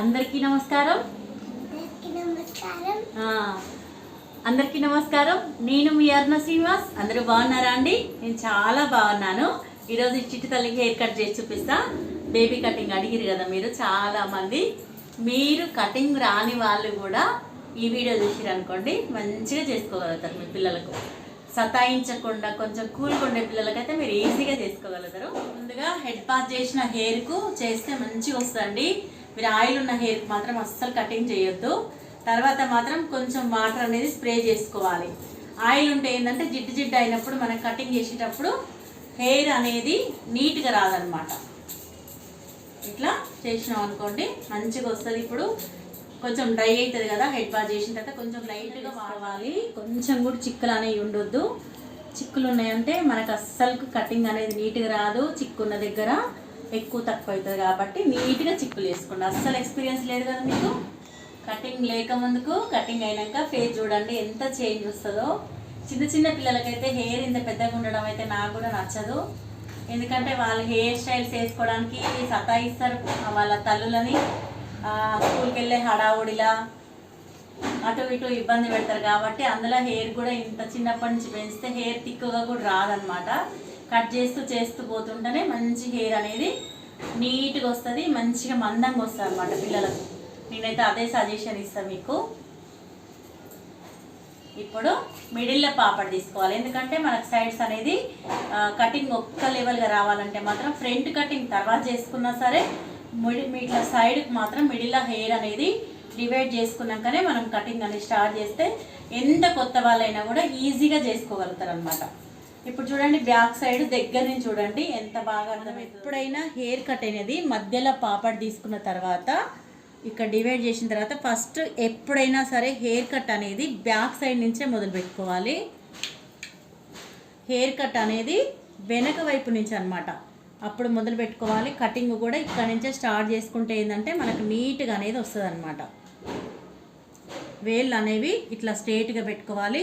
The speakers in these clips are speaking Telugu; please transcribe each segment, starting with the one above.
అందరికీ నమస్కారం. అందరికీ నమస్కారం. నేను మీ అరుణ శ్రీనివాస్. అందరూ బాగున్నారా అండి? నేను చాలా బాగున్నాను. ఈరోజు చిట్టి తల్లికి హెయిర్ కట్ చేసి చూపిస్తా. బేబీ కటింగ్ అడిగిరు కదా మీరు చాలా మంది. మీరు కటింగ్ రాని వాళ్ళు కూడా ఈ వీడియో చూసిరు అనుకోండి మంచిగా చేసుకోగలుగుతారు మీ పిల్లలకు. సతాయించకుండా కొంచెం కూల్గా ఉండే పిల్లలకైతే మీరు ఈజీగా చేసుకోగలుగుతారు. ముందుగా హెడ్ బాత్ చేసిన హెయిర్కు చేస్తే మంచిగా వస్తుందండి. మీరు ఆయిల్ ఉన్న హెయిర్కి మాత్రం అస్సలు కటింగ్ చేయొద్దు. తర్వాత మాత్రం కొంచెం వాటర్ అనేది స్ప్రే చేసుకోవాలి. ఆయిల్ ఉంటే ఏంటంటే జిడ్డు జిడ్డు అయినప్పుడు మనం కటింగ్ చేసేటప్పుడు హెయిర్ అనేది నీట్గా రాదనమాట. ఇట్లా చేసినాం అనుకోండి మంచిగా వస్తుంది. ఇప్పుడు కొంచెం డ్రై అవుతుంది కదా హెడ్ బాత్ చేసిన తర్వాత కొంచెం లైట్గా వాడాలి. కొంచెం కూడా చిక్కులు అనేవి ఉండొద్దు. చిక్కులు ఉన్నాయంటే మనకు అస్సలు కటింగ్ అనేది నీట్గా రాదు. చిక్కు ఉన్న దగ్గర ఎక్కువ తక్కువ అవుతుంది కాబట్టి నీట్గా చిక్కులు వేసుకోండి. అస్సలు ఎక్స్పీరియన్స్ లేదు కదా మీకు? కటింగ్ లేక ముందుకు కటింగ్ అయినాక ఫేస్ చూడండి ఎంత చేంజ్ వస్తుందో. చిన్న చిన్న పిల్లలకైతే హెయిర్ ఇంత పెద్దగా ఉండడం అయితే నాకు కూడా నచ్చదు. ఎందుకంటే వాళ్ళు హెయిర్ స్టైల్స్ వేసుకోవడానికి సతాయిస్తారు వాళ్ళ తల్లులని. స్కూల్కి వెళ్ళే హడావుడిలా అటు ఇటు ఇబ్బంది పెడతారు కాబట్టి అందులో హెయిర్ కూడా ఇంత చిన్నప్పటి నుంచి పెంచితే హెయిర్ తిక్కుగా కూడా రాదనమాట కట్ చేస్తూ చేస్తూ పోతుంటేనే మంచి హెయిర్ అనేది నీట్గా వస్తుంది మంచిగా మందంగా వస్తుంది అనమాట పిల్లలకు. నేనైతే అదే సజెషన్ ఇస్తాను మీకు. ఇప్పుడు మిడిల్లో పాపడ్ తీసుకోవాలి. ఎందుకంటే మనకు సైడ్స్ అనేది కటింగ్ ఒక్క లెవెల్గా రావాలంటే మాత్రం ఫ్రంట్ కటింగ్ తర్వాత చేసుకున్నా సరే మిడి ఇట్లా సైడ్కి మాత్రం మిడిల్లో హెయిర్ అనేది డివైడ్ చేసుకున్నాకనే మనం కటింగ్ అనేది స్టార్ట్ చేస్తే ఎంత కొత్త వాళ్ళైనా కూడా ఈజీగా చేసుకోగలుగుతారు అనమాట ఇప్పుడు చూడండి బ్యాక్ సైడ్ దగ్గర నుంచి చూడండి ఎంత బాగా అర్థం ఎప్పుడైనా హెయిర్ కట్ అనేది మధ్యలో పాపడ్ తీసుకున్న తర్వాత ఇక్కడ డివైడ్ చేసిన తర్వాత ఫస్ట్ ఎప్పుడైనా సరే హెయిర్ కట్ అనేది బ్యాక్ సైడ్ నుంచే మొదలు పెట్టుకోవాలి. హెయిర్ కట్ అనేది వెనక వైపు నుంచి అనమాట అప్పుడు మొదలు పెట్టుకోవాలి. కటింగ్ కూడా ఇక్కడ నుంచే స్టార్ట్ చేసుకుంటే ఏంటంటే మనకు నీట్గా అనేది వస్తుంది అనమాట వేళ్ళు అనేవి ఇట్లా స్ట్రేట్గా పెట్టుకోవాలి.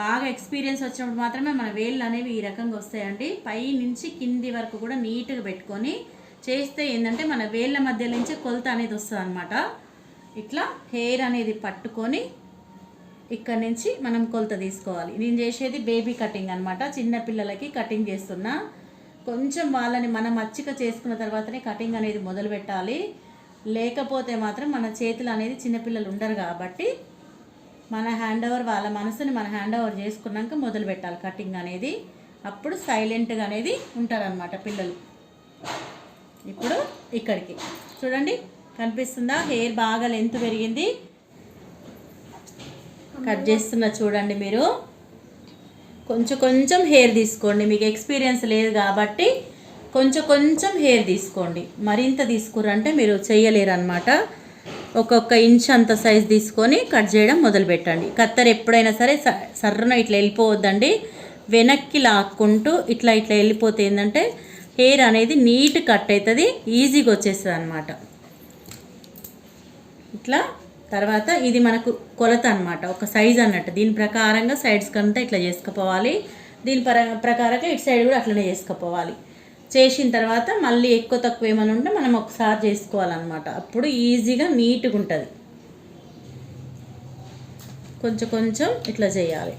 బాగా ఎక్స్పీరియన్స్ వచ్చినప్పుడు మాత్రమే మన వేళ్ళు అనేవి ఈ రకంగా వస్తాయండి. పై నుంచి కింది వరకు కూడా నీట్గా పెట్టుకొని చేస్తే ఏంటంటే మన వేళ్ళ మధ్య నుంచి కొలత అనేది వస్తుంది అనమాట ఇట్లా హెయిర్ అనేది పట్టుకొని ఇక్కడ నుంచి మనం కొలత తీసుకోవాలి. నేను చేసేది బేబీ కటింగ్ అనమాట చిన్నపిల్లలకి కటింగ్ చేస్తున్నా. కొంచెం వాళ్ళని మనం మచ్చిక చేసుకున్న తర్వాతనే కటింగ్ అనేది మొదలు పెట్టాలి. లేకపోతే మాత్రం మన చేతులు అనేది చిన్నపిల్లలు ఉండరు కాబట్టి మన హ్యాండ్ ఓవర్ వాళ్ళ మనసుని మన హ్యాండ్ ఓవర్ చేసుకున్నాక మొదలు పెట్టాలి. కటింగ్ అనేది అప్పుడు సైలెంట్గా అనేది ఉంటారనమాట పిల్లలు. ఇప్పుడు ఇక్కడికి. చూడండి కనిపిస్తుందా? హెయిర్ బాగా లెంత్ పెరిగింది. కట్ చేస్తున్నా చూడండి మీరు. కొంచెం కొంచెం హెయిర్ తీసుకోండి. మీకు ఎక్స్పీరియన్స్ లేదు కాబట్టి కొంచెం కొంచెం హెయిర్ తీసుకోండి. మరింత తీసుకురంటే మీరు చేయలేరు అనమాట ఒక్కొక్క ఇంచ్ అంత సైజ్ తీసుకొని కట్ చేయడం మొదలుపెట్టండి. కత్తర్ కత్తెర ఎప్పుడైనా సరే సర్రన ఇట్లా వెళ్ళిపోవద్దండి. వెనక్కి లాక్కుంటూ ఇట్లా ఇట్లా వెళ్ళిపోతే ఏంటంటే హెయిర్ అనేది నీట్ కట్ అవుతుంది ఈజీగా వచ్చేస్తుంది అనమాట ఇట్లా తర్వాత ఇది మనకు కొలత అన్నమాట ఒక సైజ్ అన్నట్టు. దీని ప్రకారంగా సైడ్స్ కంతా ఇట్లా చేసుకుపోవాలి. దీని ప్రకారంగా ఇటు సైడ్ కూడా అట్లనే చేసుకుపోవాలి. చేసిన తర్వాత మళ్ళీ ఎక్కువ తక్కువ ఏమైనా ఉంటే మనం ఒకసారి చేసుకోవాలన్నమాట. అప్పుడు ఈజీగా నీట్గా ఉంటుంది కొంచెం కొంచెం ఇట్లా చేయాలి.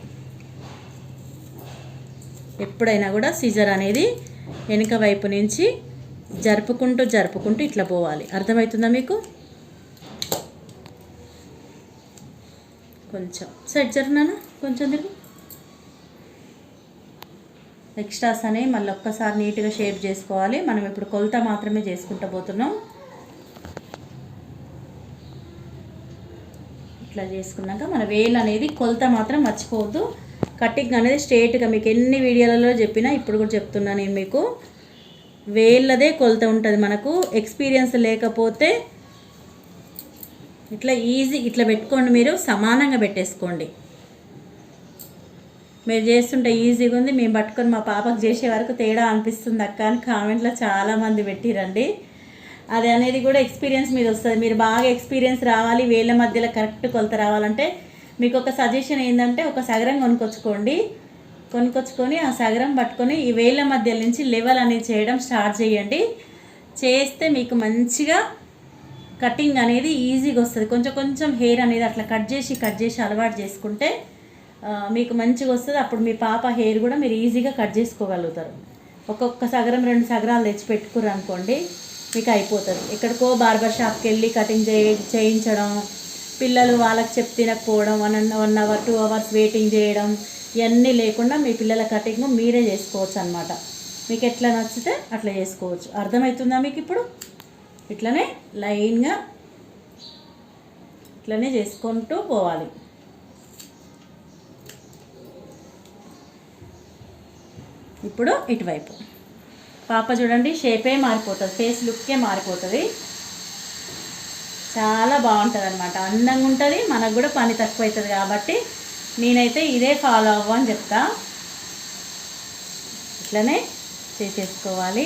ఎప్పుడైనా కూడా సిజర్ అనేది వెనుక వైపు నుంచి జరుపుకుంటూ జరుపుకుంటూ ఇట్లా పోవాలి. అర్థమవుతుందా మీకు? కొంచెం. సెట్ జరిగినాను కొంచెం తిరిగి. ఎక్స్ట్రాస్ అనేవి మళ్ళీ ఒక్కసారి నీట్గా షేప్ చేసుకోవాలి. మనం ఇప్పుడు కొలత మాత్రమే చేసుకుంటూ పోతున్నాం. ఇట్లా చేసుకున్నాక మన వేలు అనేది కొలత మాత్రం మర్చిపోవద్దు. కటింగ్ అనేది స్ట్రేట్గా మీకు ఎన్ని వీడియోలలో చెప్పినా ఇప్పుడు కూడా చెప్తున్నా నేను మీకు. వేళ్ళదే కొలత ఉంటుంది మనకు. ఎక్స్పీరియన్స్ లేకపోతే ఇట్లా ఈజీ ఇట్లా పెట్టుకోండి మీరు. సమానంగా పెట్టేసుకోండి. మీరు చేస్తుంటే ఈజీగా ఉంది. మేము పట్టుకొని మా పాపకు చేసే వరకు తేడా అనిపిస్తుంది అక్క అని కామెంట్లో చాలామంది పెట్టిరండి. అది అనేది కూడా ఎక్స్పీరియన్స్ మీద వస్తుంది. మీరు బాగా ఎక్స్పీరియన్స్ రావాలి వేళ్ళ మధ్యలో కరెక్ట్ కొలత రావాలంటే మీకు ఒక సజెషన్ ఏంటంటే ఒక సగరం కొనుక్కొచ్చుకోండి. కొనుక్కొచ్చుకొని ఆ సగరం పట్టుకొని ఈ వేళ్ళ మధ్య నుంచి లెవెల్ అనేది చేయడం స్టార్ట్ చేయండి. చేస్తే మీకు మంచిగా కటింగ్ అనేది ఈజీగా వస్తుంది. కొంచెం కొంచెం హెయిర్ అనేది అట్లా కట్ చేసి కట్ చేసి అలవాటు చేసుకుంటే మీకు మంచిగా వస్తుంది. అప్పుడు మీ పాప హెయిర్ కూడా మీరు ఈజీగా కట్ చేసుకోగలుగుతారు. ఒక్కొక్క సగరం రెండు సగరాలు తెచ్చి పెట్టుకుర్రు అనుకోండి మీకు అయిపోతుంది. ఎక్కడికో బార్బర్ షాప్కి వెళ్ళి కటింగ్ చేయ చేయించడం పిల్లలు వాళ్ళకి చెప్ తినకపోవడం one and one hour two hours waiting చేయడం ఇవన్నీ లేకుండా మీ పిల్లల కటింగ్ మీరే చేసుకోవచ్చు అనమాట మీకు ఎట్లా నచ్చితే అట్లా చేసుకోవచ్చు. అర్థమవుతుందా మీకు ఇప్పుడు? ఇట్లనే లైన్గా ఇట్లనే చేసుకుంటూ పోవాలి. ఇప్పుడు ఇటువైపు. పాప చూడండి షేపే మారిపోతుంది ఫేస్ లుక్కే మారిపోతుంది. చాలా బాగుంటుంది అనమాట అందంగా ఉంటుంది మనకు కూడా పని తక్కువ అవుతుంది కాబట్టి నేనైతే ఇదే ఫాలో అవ్వని చెప్తా. ఇట్లనే చేసేసుకోవాలి.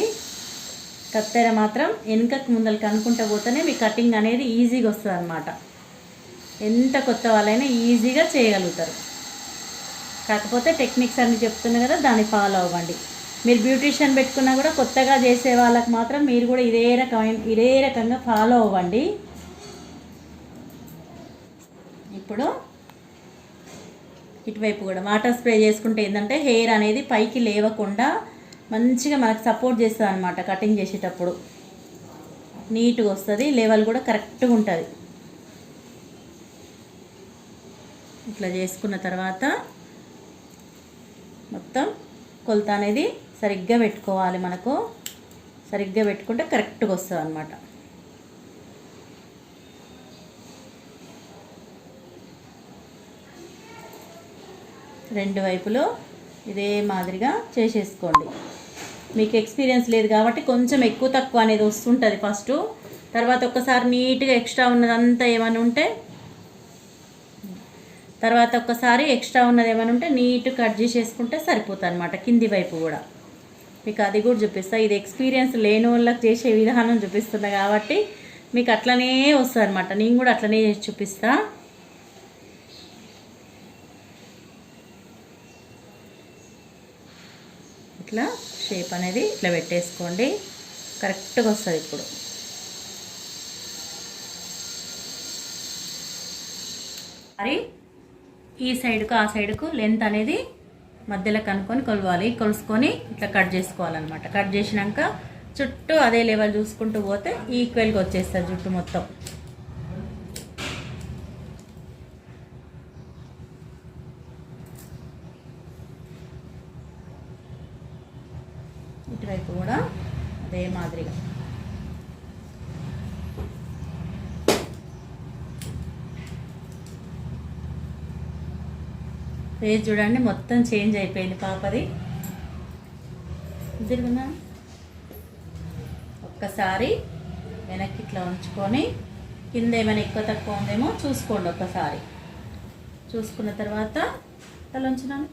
కత్తెర మాత్రం వెనుకకు ముందరికి అనుకుంటూ పోతేనే మీ కటింగ్ అనేది ఈజీగా వస్తుంది అనమాట ఎంత కొత్త వాళ్ళైనా ఈజీగా చేయగలుగుతారు. కాకపోతే టెక్నిక్స్ అన్ని చెప్తున్నా కదా దాన్ని ఫాలో అవ్వండి. మీరు బ్యూటీషియన్ పెట్టుకున్నా కూడా కొత్తగా చేసే వాళ్ళకి మాత్రం మీరు కూడా ఇదే రకమైన ఇదే రకంగా ఫాలో అవ్వండి. ఇప్పుడు ఇటువైపు కూడా వాటర్ స్ప్రే చేసుకుంటే ఏంటంటే హెయిర్ అనేది పైకి లేవకుండా మంచిగా మనకు సపోర్ట్ చేస్తుంది అనమాట కటింగ్ చేసేటప్పుడు. నీట్గా వస్తుంది లెవెల్ కూడా కరెక్ట్గా ఉంటుంది. ఇట్లా చేసుకున్న తర్వాత మొత్తం కొలత అనేది సరిగ్గా పెట్టుకోవాలి మనకు. సరిగ్గా పెట్టుకుంటే కరెక్ట్గా వస్తుంది అనమాట రెండు వైపులు ఇదే మాదిరిగా చేసేసుకోండి. మీకు ఎక్స్పీరియన్స్ లేదు కాబట్టి కొంచెం ఎక్కువ తక్కువ అనేది వస్తుంటుంది ఫస్ట్. తర్వాత ఒక్కసారి నీట్గా ఎక్స్ట్రా ఉన్నదంతా ఏమైనా ఉంటే తర్వాత ఒక్కసారి ఎక్స్ట్రా ఉన్నది ఏమైనా ఉంటే నీట్ కట్ చేసేసుకుంటే సరిపోతుంది అనమాట కింది వైపు కూడా. మీకు అది కూడా చూపిస్తా. ఇది ఎక్స్పీరియన్స్ లేని వాళ్ళకి చేసే విధానం చూపిస్తున్నా కాబట్టి మీకు అట్లనే వస్తుంది అనమాట నేను కూడా అట్లనే చేసి చూపిస్తా. ఇట్లా షేప్ అనేది ఇట్లా పెట్టేసుకోండి. కరెక్ట్గా వస్తుంది ఇప్పుడు. మరి ఈ సైడ్కు ఆ సైడ్కు లెంత్ అనేది మధ్యలో కనుక్కొని కొలవాలి. కొలుసుకొని ఇట్లా కట్ చేసుకోవాలన్నమాట. కట్ చేసినాక చుట్టూ అదే లెవెల్ చూసుకుంటూ పోతే ఈక్వల్గా వచ్చేస్తుంది జుట్టు మొత్తం ఇటువైపు కూడా అదే మాదిరిగా ఫేస్ చూడండి మొత్తం చేంజ్ అయిపోయింది పాపది. తిరుగునా ఒక్కసారి వెనక్కి ఇట్లా ఉంచుకొని కింద ఏమైనా ఎక్కువ తక్కువ ఉందేమో చూసుకోండి ఒక్కసారి. చూసుకున్న తర్వాత తల ఉంచున్నాను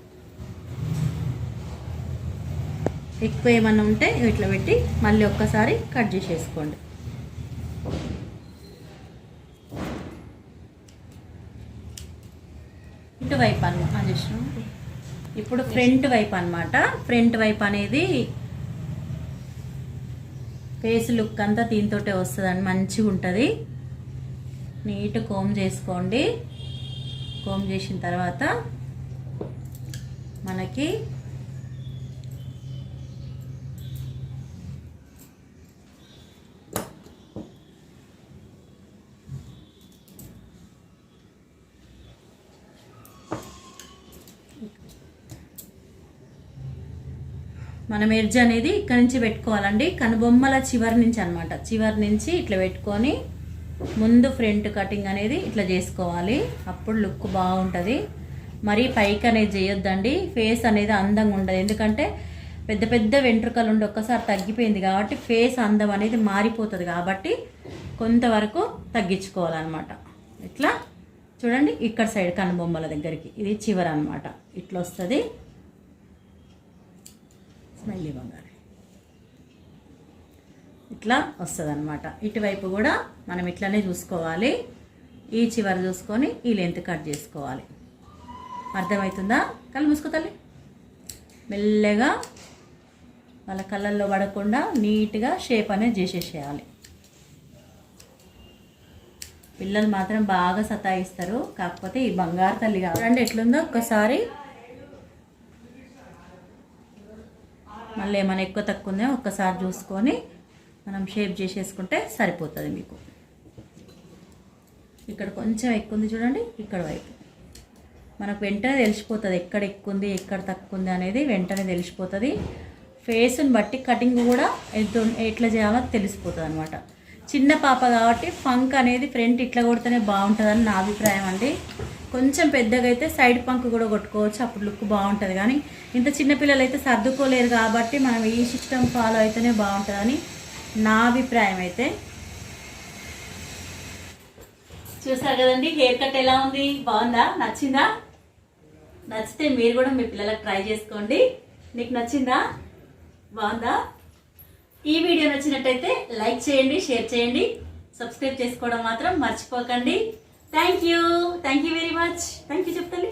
ఎక్కువ ఏమన్నా ఉంటే ఇట్లా పెట్టి మళ్ళీ ఒక్కసారి కట్ చేసేసుకోండి. ఇటువైపు అన్న చేసినాం ఇప్పుడు ఫ్రంట్ వైపు అనమాట ఫ్రంట్ వైపు అనేది ఫేస్ లుక్ అంతా దీంతోటే వస్తుందండి మంచిగా ఉంటుంది. నీట్ కోమ్ చేసుకోండి. కోమ్ చేసిన తర్వాత మనకి మనం ఎడ్జ్ అనేది ఇక్కడ నుంచి పెట్టుకోవాలండి. కనుబొమ్మల చివరి నుంచి అనమాట చివరి నుంచి ఇట్లా పెట్టుకొని ముందు ఫ్రంట్ కటింగ్ అనేది ఇట్లా చేసుకోవాలి. అప్పుడు లుక్ బాగుంటుంది. మరీ పైకి అనేది చేయొద్దండి. ఫేస్ అనేది అందంగా ఉండదు. ఎందుకంటే పెద్ద పెద్ద వెంట్రుకలు ఉండి ఒక్కసారి తగ్గిపోయింది కాబట్టి ఫేస్ అందం అనేది మారిపోతుంది కాబట్టి కొంతవరకు తగ్గించుకోవాలన్నమాట. ఇట్లా చూడండి ఇక్కడ సైడ్ కనుబొమ్మల దగ్గరికి. ఇది చివర అనమాట ఇట్లా వస్తుంది. స్మైలీ బంగారు. ఇట్లా వస్తుందన్నమాట. ఇటువైపు కూడా మనం ఇట్లానే చూసుకోవాలి. ఈ చివర చూసుకొని ఈ లెంత్ కట్ చేసుకోవాలి. అర్థమవుతుందా కళ్ళు మూసుకో తల్లి. మెల్లగా వాళ్ళ కళ్ళల్లో పడకుండా నీట్గా షేప్ అనేది చేసేసేయాలి. పిల్లలు మాత్రం బాగా సతాయిస్తారు. కాకపోతే ఈ బంగారు తల్లి కావాలంటే ఎట్లుందో? ఒక్కసారి మళ్ళీ ఏమైనా ఎక్కువ తక్కువ ఉందో ఒక్కసారి చూసుకొని మనం షేప్ చేసేసుకుంటే సరిపోతుంది మీకు. ఇక్కడ కొంచెం ఎక్కువ ఉంది చూడండి ఇక్కడ వైపు. మనకు వెంటనే తెలిసిపోతుంది ఎక్కడ ఎక్కువ ఉంది ఎక్కడ తక్కువ ఉంది అనేది వెంటనే తెలిసిపోతుంది. ఫేస్ని బట్టి కటింగ్ కూడా ఎంత ఎట్లా చేయాలో తెలిసిపోతుంది అనమాట చిన్న పాప కాబట్టి ఫంక్ అనేది ఫ్రంట్ ఇట్లా కొడితేనే బాగుంటుందని నా అభిప్రాయం అండి. కొంచెం పెద్దగా అయితే సైడ్ పంక్ కూడా కొట్టుకోవచ్చు అప్పుడు లుక్ బాగుంటుంది. కానీ ఇంత చిన్నపిల్లలు అయితే సర్దుకోలేరు కాబట్టి మనం ఈ సిస్టమ్ ఫాలో అయితేనే బాగుంటుందని నా అభిప్రాయం అయితే. చూసారు కదండి హెయిర్ కట్ ఎలా ఉంది? బాగుందా? నచ్చిందా? నచ్చితే మీరు కూడా మీ పిల్లలకు ట్రై చేసుకోండి. నీకు నచ్చిందా? బాగుందా? ఈ వీడియో నచ్చినట్టయితే లైక్ చేయండి షేర్ చేయండి. సబ్స్క్రైబ్ చేసుకోవడం మాత్రం మర్చిపోకండి. Thank you thank you very much thank you చెప్తాలి